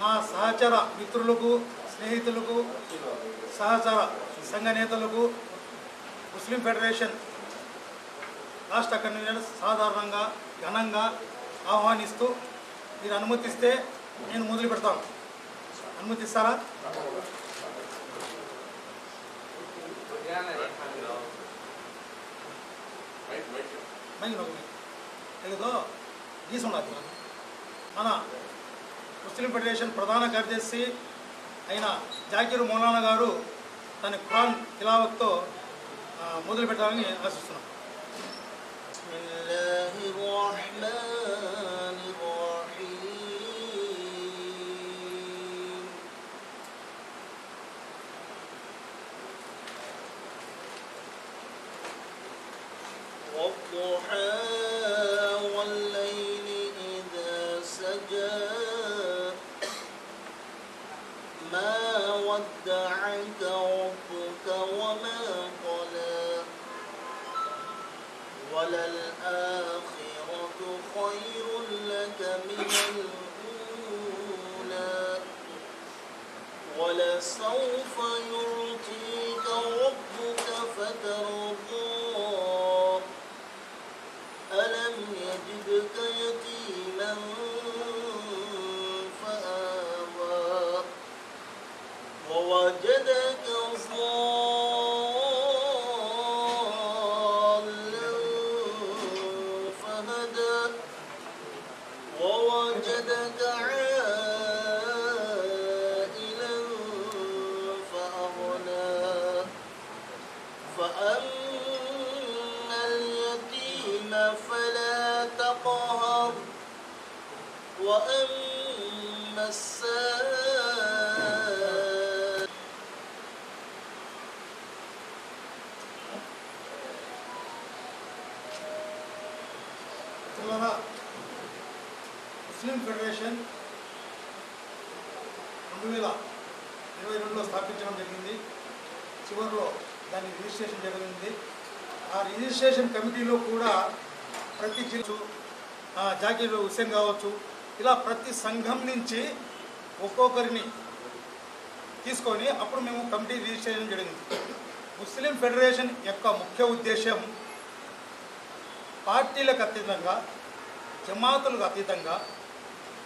నా సహచర మిత్రులకు స్నేహితులకు సహచర సంఘ నేతలకు ముస్లిం ఫెడరేషన్ రాష్ట్ర కన్వీనర్ సాధారణంగా ఘనంగా ఆహ్వానిస్తూ మీరు అనుమతిస్తే నేను మొదలు పెడతాను. అనుమతిస్తారా? మైక్ నొక్కి. మన ముస్లిం ఫెడరేషన్ ప్రధాన కార్యదర్శి అయిన జాకీర్ మౌలానా గారు తన ఖురాన్ తిలావత్తో ఆ, మొదలు పెట్టాలని ఆశిస్తున్నాం بسم الله الرحمن الرحيم والضحى الأولى ولسوف يعطيك ربك فترضى. ألم يجدك يتيما فآوى. ووجدك وأما السائل మిత్రులారా ముస్లిం ఫెడరేషన్ రెండు వేల ఇరవై రెండులో స్థాపించడం జరిగింది చివరిలో దాన్ని రిజిస్ట్రేషన్ జరిగింది ఆ రిజిస్ట్రేషన్ కమిటీలో కూడా ప్రతి జిల్లా జాకీర్ హుస్సేన్ కావచ్చు ఇలా ప్రతి సంఘం నుంచి ఒక్కొక్కరిని తీసుకొని అప్పుడు మేము కమిటీ రిజిస్ట్రేషన్ జరిగింది. ముస్లిం ఫెడరేషన్ యొక్క ముఖ్య ఉద్దేశం పార్టీలకు అతీతంగా జమాతులకు అతీతంగా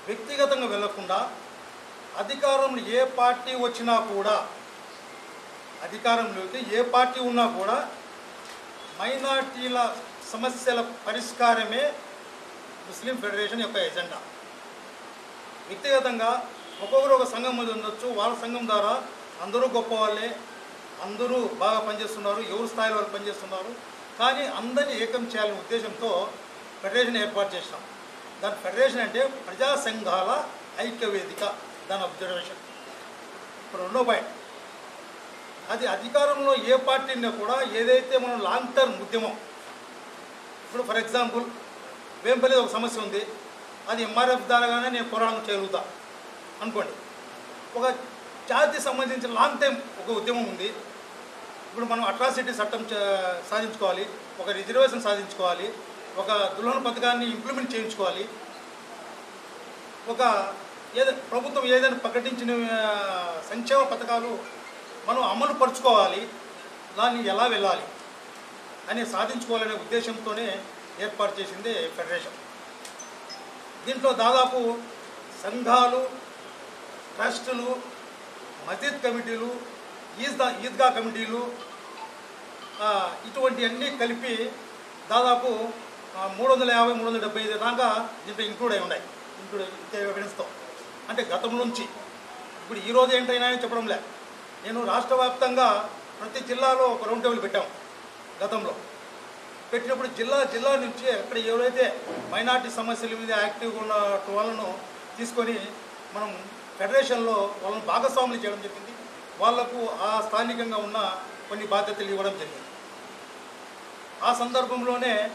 వ్యక్తిగతంగా వెళ్ళకుండా అధికారంలో ఏ పార్టీ వచ్చినా కూడా అధికారంలోకి ఏ పార్టీ ఉన్నా కూడా మైనార్టీల సమస్యల పరిష్కారమే ముస్లిం ఫెడరేషన్ యొక్క ఎజెండా. వ్యక్తిగతంగా ఒక్కొక్కరు ఒక సంఘం మీద ఉండొచ్చు. వాళ్ళ సంఘం ద్వారా అందరూ గొప్ప వాళ్ళే అందరూ బాగా పనిచేస్తున్నారు ఎవరు స్థాయిలో వరకు పనిచేస్తున్నారు. కానీ అందరినీ ఏకం చేయాలనే ఉద్దేశంతో ఫెడరేషన్ ఏర్పాటు చేసినాం దాని ఫెడరేషన్ అంటే ప్రజా సంఘాల ఐక్య వేదిక దాని అబ్జర్వేషన్ ఇప్పుడు రెండో పాయింట్ అది అధికారంలో ఏ పార్టీ కూడా ఏదైతే మనం లాంగ్ టర్మ్ ఉద్యమం. ఇప్పుడు ఫర్ ఎగ్జాంపుల్ వేంపల్లి ఒక సమస్య ఉంది. అది ఎంఆర్ఎఫ్ ద్వారాగానే నేను పోరాటం చేయగలుగుతా అనుకోండి. ఒక జాతి సంబంధించిన లాంగ్ టైం ఒక ఉద్యమం ఉంది. ఇప్పుడు మనం అట్రాసిటీ చట్టం సాధించుకోవాలి. ఒక రిజర్వేషన్ సాధించుకోవాలి. ఒక దుల్హన్ పథకాన్ని ఇంప్లిమెంట్ చేయించుకోవాలి. ఒక ఏదైనా ప్రభుత్వం ఏదైనా ప్రకటించిన సంక్షేమ పథకాలు మనం అమలు పరుచుకోవాలి. దాన్ని ఎలా వెళ్ళాలి? అని సాధించుకోవాలనే ఉద్దేశంతోనే ఏర్పాటు చేసింది ఫెడరేషన్. దీంట్లో దాదాపు సంఘాలు ట్రస్టులు మసీద్ కమిటీలు ఈద్గా ఈద్గా కమిటీలు ఇటువంటి అన్నీ కలిపి దాదాపు మూడు వందల యాభై మూడు వందల డెబ్బై ఐదు దాకా దీంట్లో ఇంక్లూడ్ అయి ఉన్నాయి. ఇంక్లూడ్ ఎవిడెన్స్తో అంటే గతం నుంచి. ఇప్పుడు ఈరోజు ఏంటైనా అని చెప్పడం లే నేను రాష్ట్ర వ్యాప్తంగా ప్రతి జిల్లాలో ఒక రౌండ్ టేబుల్ పెట్టాం గతంలో. పెట్టినప్పుడు జిల్లా జిల్లా నుంచి అక్కడ ఎవరైతే మైనార్టీ సమస్యల మీద యాక్టివ్గా ఉన్న వాళ్ళను తీసుకొని మనం ఫెడరేషన్లో వాళ్ళని భాగస్వాములు చేయడం జరిగింది. వాళ్ళకు ఆ స్థానికంగా ఉన్న కొన్ని బాధ్యతలు ఇవ్వడం జరిగింది. ఆ సందర్భంలోనే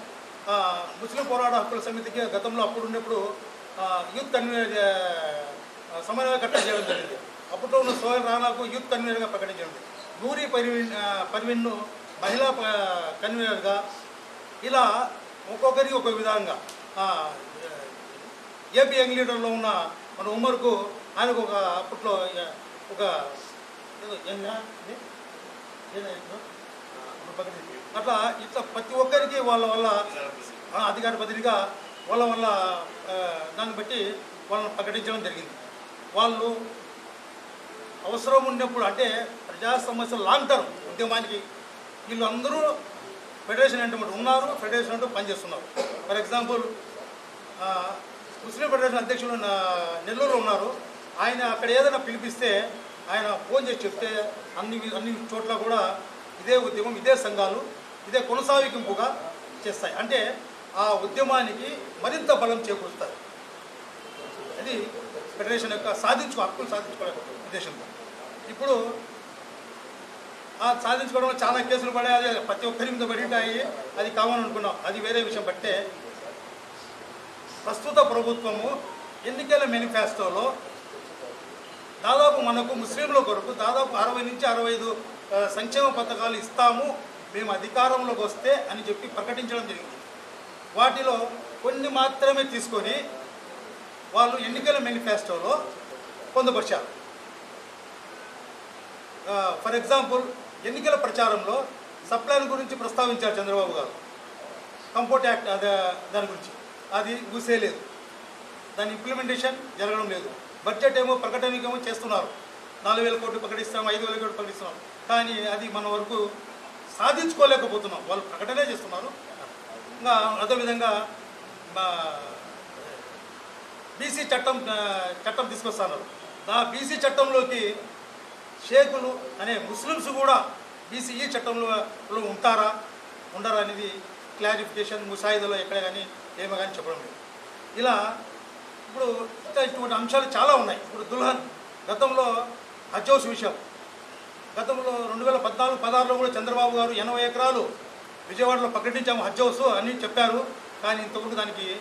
ముస్లిం పోరాట హక్కుల సమితికి గతంలో అప్పుడు ఉన్నప్పుడు యూత్ కన్వీనర్ ఆ, సమన్వయకర్త చేయడం జరిగింది. అప్పట్లో ఉన్న సోహెల్ రానాకు యూత్ కన్వీనర్గా ప్రకటించడం జరిగింది. నూరి పర్వీన్ పరివీన్ను పర్వీన్ను మహిళా ప- కన్వీనర్గా ఇలా ఒక్కొక్కరికి ఒక్కొక్క విధంగా ఏపీ యంగ్ లీడర్లో ఉన్న మన ఉమర్కు ఆయనకు ఒక అప్పట్లో ఒక అట్లా ఇట్లా ప్రతి ఒక్కరికి వాళ్ళ వల్ల అధికార బదిలీగా వాళ్ళ వల్ల దాన్ని బట్టి వాళ్ళని ప్రకటించడం జరిగింది వాళ్ళు అవసరం ఉన్నప్పుడు అంటే ప్రజా సమస్యలు లాంగ్ టర్మ్ ఉద్యమానికి వీళ్ళు అందరూ ఫెడరేషన్ అంటే ఉన్నారు ఫెడరేషన్ అంటూ పనిచేస్తున్నారు. ఫర్ ఎగ్జాంపుల్ ముస్లిం ఫెడరేషన్ అధ్యక్షుడు నా- నెల్లూరులో ఉన్నారు. ఆయన అక్కడ ఏదైనా పిలిపిస్తే ఆయన ఫోన్ చేసి చెప్తే అన్ని అన్ని చోట్ల కూడా ఇదే ఉద్యమం ఇదే సంఘాలు ఇదే కొనసాగింపుగా చేస్తాయి. అంటే ఆ ఉద్యమానికి మరింత బలం చేకూరుస్తాయి అది ఫెడరేషన్ యొక్క సాధించుకో హక్కులు సాధించుకోవడం ఉద్దేశంతో. ఇప్పుడు సాధించుకోవడంలో చాలా కేసులు పడే అది ప్రతి ఒక్కరి మీద పడి అది కావాలని అనుకున్నాం. అది వేరే విషయం. బట్టే ప్రస్తుత ప్రభుత్వము ఎన్నికల మేనిఫెస్టోలో దాదాపు మనకు ముస్లింల కొరకు దాదాపు అరవై నుంచి అరవై సంక్షేమ పథకాలు ఇస్తాము. మేము అధికారంలోకి వస్తే అని చెప్పి ప్రకటించడం జరిగింది. వాటిలో కొన్ని మాత్రమే తీసుకొని వాళ్ళు ఎన్నికల మేనిఫెస్టోలో పొందుపరిచారు. ఫర్ ఎగ్జాంపుల్ ఎన్నికల ప్రచారంలో సప్లైల గురించి ప్రస్తావించారు చంద్రబాబు గారు. కంపోర్ట్ యాక్ట్ దాని గురించి. అది ఊసేయలేదు దాని ఇంప్లిమెంటేషన్ జరగడం లేదు. బడ్జెట్ ఏమో ప్రకటనకేమో చేస్తున్నారు. నాలుగు వేల కోట్లు ప్రకటిస్తాం ఐదు వేల కోట్లు ప్రకటిస్తున్నాం. కానీ అది మన వరకు సాధించుకోలేకపోతున్నాం. వాళ్ళు ప్రకటనే చేస్తున్నారు. ఇంకా అదేవిధంగా బీసీ చట్టం చట్టం తీసుకొస్తున్నారు. ఆ బీసీ చట్టంలోకి షేకులు అనే ముస్లిమ్స్ కూడా బీసీఈ చట్టంలో ఉంటారా? ఉండరా అనేది క్లారిఫికేషన్ ముసాయిదాలో ఎక్కడ కానీ ఏమో కానీ చెప్పడం లేదు. ఇలా ఇప్పుడు ఇంకా ఇటువంటి అంశాలు చాలా ఉన్నాయి. ఇప్పుడు దుల్హన్ గతంలో హజ్ విషయం. గతంలో రెండు వేల పద్నాలుగు పదహారులో కూడా చంద్రబాబు గారు ఎనభై ఎకరాలు విజయవాడలో ప్రకటించాము హజ్ హౌస్ అని చెప్పారు. కానీ ఇంతకుముందు దానికి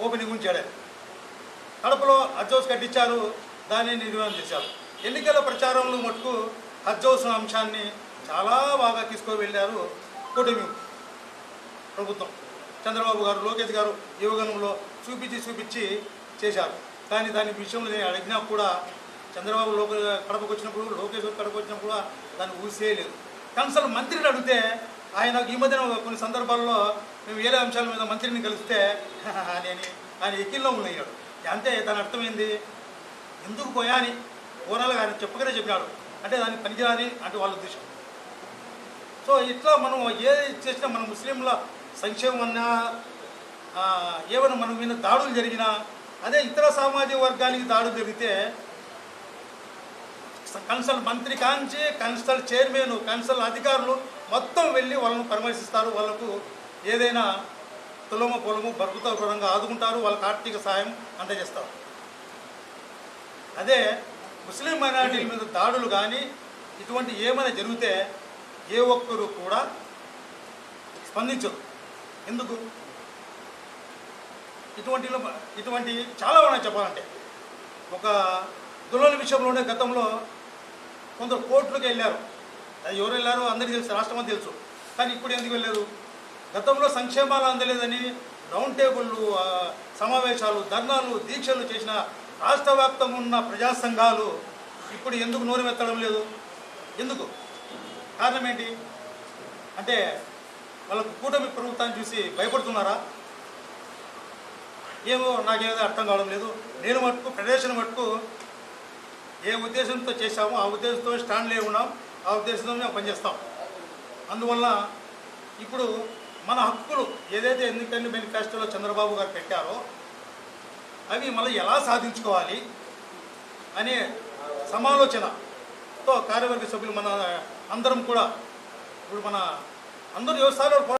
ఓపెనింగ్ చేయలేదు. కడపలో హజ్ కట్టించారు దాన్ని నిర్వహణ చేశారు. ఎన్నికల ప్రచారంలో మటుకు హజ్ అంశాన్ని చాలా బాగా తీసుకొని వెళ్ళారు కూటమి ప్రభుత్వం. చంద్రబాబు గారు లోకేష్ గారు యువగణంలో చూపించి చూపించి చేశారు. కానీ దాని విషయంలో నేను అడిగినా కూడా చంద్రబాబు లోక కడపకు వచ్చినప్పుడు లోకేష్ కడపకు వచ్చినప్పుడు కూడా దాన్ని ఊసేయలేదు. కన్సల్ మంత్రిని అడిగితే ఆయన ఈ మధ్యన కొన్ని సందర్భాల్లో మేము వేరే అంశాల మీద మంత్రిని కలిస్తే అని అని ఆయన ఎక్కిల్లో ఉన్నాడు. అంటే దాని అర్థమైంది ఎందుకు పోయా అని ఓనర్గా ఆయన చెప్పగానే చెప్పినాడు. అంటే దానికి పనికిరాని అంటే వాళ్ళ ఉద్దేశం. సో ఇట్లా మనం ఏది చేసినా మన ముస్లింల సంక్షేమం అన్నా ఏమైనా మన మీద దాడులు జరిగినా అదే ఇతర సామాజిక వర్గానికి దాడులు జరిగితే కన్సల్ మంత్రి కాంచి కన్సల్ చైర్మన్ కన్సల్ అధికారులు మొత్తం వెళ్ళి వాళ్ళను పరామర్శిస్తారు. వాళ్ళకు ఏదైనా తులము పొలము బతుకుతో ఆదుకుంటారు. వాళ్ళకి ఆర్థిక సాయం అందజేస్తారు. అదే ముస్లిం మైనారిటీల మీద దాడులు కానీ ఇటువంటి ఏమైనా జరిగితే ఏ ఒక్కరు కూడా స్పందించరు. ఎందుకు? ఇటువంటి ఇటువంటి చాలా ఉన్నాయి చెప్పాలంటే. ఒక దులోల విషయంలోనే గతంలో కొందరు కోర్టులకు వెళ్ళారు. అది ఎవరు వెళ్ళారో అందరికీ తెలుసు రాష్ట్రం అని తెలుసు. కానీ ఇప్పుడు ఎందుకు వెళ్ళారు? గతంలో సంక్షేమాలు అందలేదని రౌండ్ టేబుళ్ళు సమావేశాలు ధర్నాలు దీక్షలు చేసిన రాష్ట్ర వ్యాప్తంగా ఉన్న ప్రజా సంఘాలు ఇప్పుడు ఎందుకు నోరుమెత్తడం లేదు? ఎందుకు? కారణం ఏంటి అంటే వాళ్ళకు కూటమి ప్రభుత్వాన్ని చూసి భయపడుతున్నారా? ఏమో నాకేదో అర్థం కావడం లేదు. నేను మటుకు ఫెడరేషన్ మటుకు ఏ ఉద్దేశంతో చేశామో ఆ ఉద్దేశంతో స్టాండ్లే ఉన్నాం. ఆ ఉద్దేశంతో మేము పనిచేస్తాం. అందువల్ల ఇప్పుడు మన హక్కులు ఏదైతే ఎన్నికల మేనిఫెస్టోలో చంద్రబాబు గారు పెట్టారో అవి మళ్ళీ ఎలా సాధించుకోవాలి అనే సమాలోచనతో కార్యవర్గ సభ్యులు మన అందరం కూడా ఇప్పుడు మన అందరూ వ్యవసాయంలో